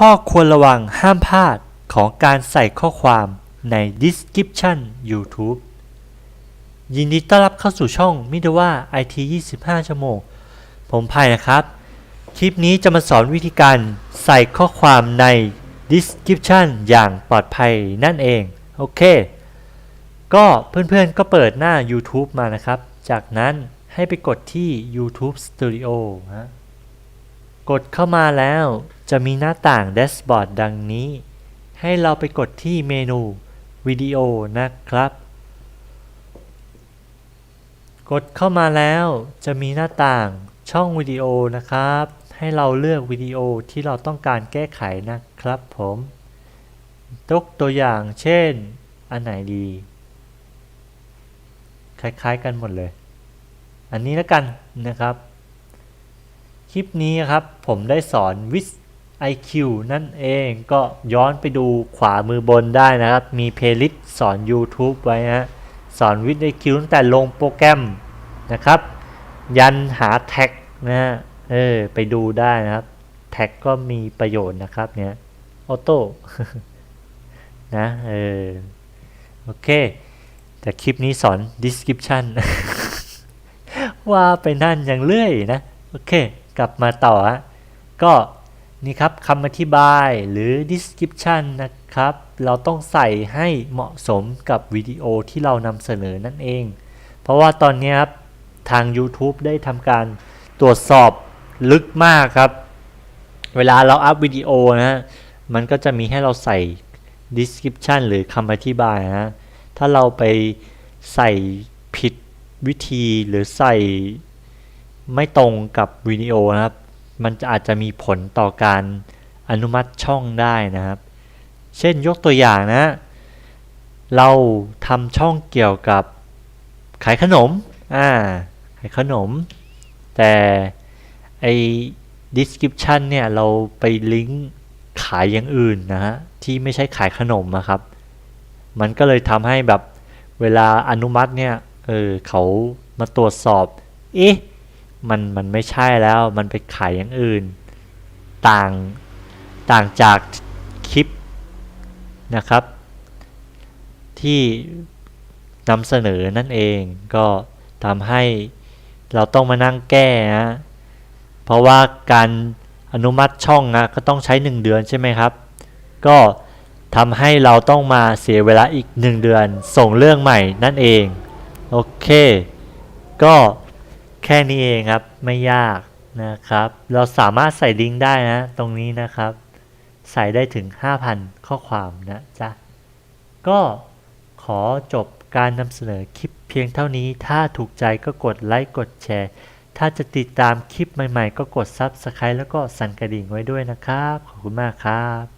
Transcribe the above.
ข้อควรระวังห้ามพลาดของการใส่ข้อความใน description YouTube ยินดีต้อนรับเข้าสู่ช่องมิดว่า IT 25 ชั่วโมง ผมไผ่นะครับ คลิปนี้จะมาสอนวิธีการใส่ข้อความใน description อย่างปลอดภัยนั่นเอง โอเค ก็เพื่อนๆก็เปิดหน้า YouTube มานะครับ จากนั้นให้ไปกดที่ YouTube Studio ฮะ กดเข้ามาแล้ว จะมีหน้าต่างแดชบอร์ดดังนี้ ให้เราไปกดที่เมนูวิดีโอนะครับ กดเข้ามาแล้วจะมีหน้าต่างช่องวิดีโอนะครับ ให้เราเลือกวิดีโอที่เราต้องการแก้ไขนะครับผมยกตัวอย่างเช่น อันไหนดี คล้ายๆกันหมดเลย อันนี้แล้วกันนะครับ คลิปนี้ครับผมได้สอนวิส IQ นั่นเองก็ย้อนไปดูขวามือบนได้นะครับ มีเพลย์ลิสต์สอน YouTube ไว้ฮะสอนวิส IQ ตั้งแต่ลงโปรแกรมนะครับ ยันหาแท็กนะฮะเออไปดูได้นะครับ แท็กก็มีประโยชน์นะครับเนี่ยออโต้นะเออโอเค แต่คลิปนี้สอน description ว่าไปนั่นยังเลื่อยนะ โอเค กลับมาต่อ ก็นี่ครับคำอธิบายหรือ description นะครับ เราต้องใส่ให้เหมาะสมกับวิดีโอที่เรานำเสนอนั่นเอง เพราะว่าตอนนี้ครับทาง YouTube ได้ทำการตรวจสอบลึกมากครับ เวลาเราอัพวิดีโอนะ มันก็จะมีให้เราใส่ description หรือคำอธิบายนะ ถ้าเราไปใส่ผิดวิธีหรือใส่ ไม่ตรงกับวิดีโอนะครับ มันจะอาจจะมีผลต่อการอนุมัติช่องได้นะครับ เช่นยกตัวอย่างนะ เราทำช่องเกี่ยวกับขายขนม อ่า ขายขนม แต่ไอ้ description เนี่ยเราไปลิงก์ขายอย่างอื่นนะฮะที่ไม่ใช่ขายขนมนะครับ มันก็เลยทำให้แบบเวลาอนุมัติเนี่ย เออเขามาตรวจสอบ เอ๊ะ มันมันไม่ใช่แล้วมันไปขายอย่างอื่น ต่างต่างจากคลิปนะครับ ที่นำเสนอนั่นเองก็ทำให้เราต้องมานั่งแก้นะเพราะว่าการอนุมัติช่องนะก็ต้องใช้ 1 เดือนใช่ไหมครับ ก็ทำให้เราต้องมาเสียเวลาอีก 1 เดือนส่งเรื่องใหม่นั่นเอง โอเค ก็ แค่นี้เองครับไม่ยากนะครับ เราสามารถใส่ลิงก์ได้นะ ตรงนี้นะครับ ใส่ได้ถึง 5,000 ข้อความนะจ๊ะ ก็ขอจบการนำเสนอคลิปเพียงเท่านี้ ถ้าถูกใจก็กดไลค์กดแชร์ ถ้าจะติดตามคลิปใหม่ๆ ก็กด Subscribe แล้วก็สั่นกระดิ่งไว้ด้วยนะครับ ขอบคุณมากครับ